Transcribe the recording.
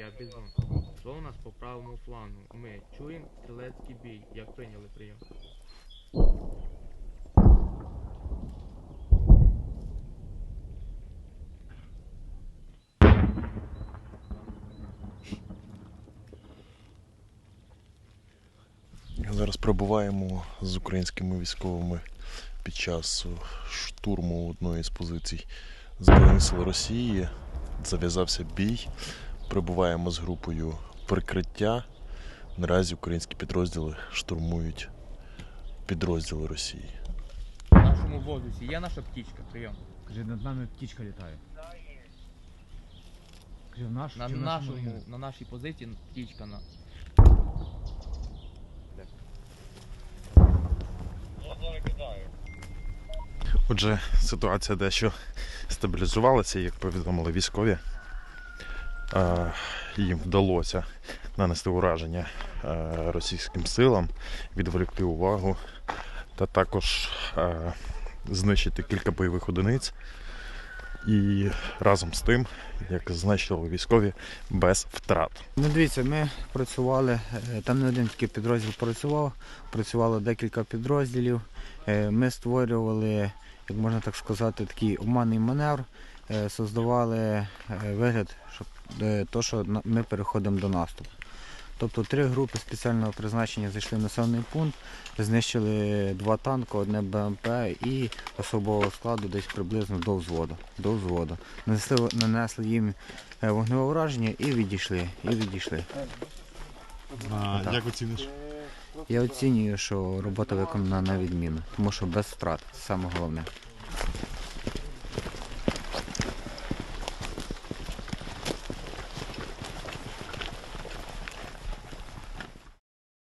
я бізон. Що у нас по правому флангу? Ми чуємо стрілецький бій. Як прийняли прийом? Зараз перебуваємо з українськими військовими під час штурму одної з позицій Збройних сил Росії. Зав'язався бій. Прибуваємо з групою прикриття. Наразі українські підрозділи штурмують підрозділи Росії. В нашому воздусі є наша птічка, прийом. Каже, над нами птічка літає. Каже, в наш, На чи в нашому, на нашій позиції птічка на. Отже, ситуація дещо стабілізувалася, як повідомили військові. Їм вдалося нанести ураження російським силам, відволікти увагу та також знищити кілька бойових одиниць. І разом з тим, як зазначили військові, без втрат. Ну дивіться, ми працювали, е, там не один такий підрозділ працював, працювало декілька підрозділів. Е, Ми створювали, як можна так сказати, такий обманний маневр, е, создавали е, вигляд, що, е, то, що ми переходимо до наступу. Тобто три групи спеціального призначення зайшли в населений пункт, знищили два танки, одне БМП і особового складу десь приблизно до взводу. До взводу. Нанесли, нанесли їм вогневе ураження і відійшли. І відійшли. А, як оціниш? Я оцінюю, що робота виконана на відміну, тому що без втрат це саме головне.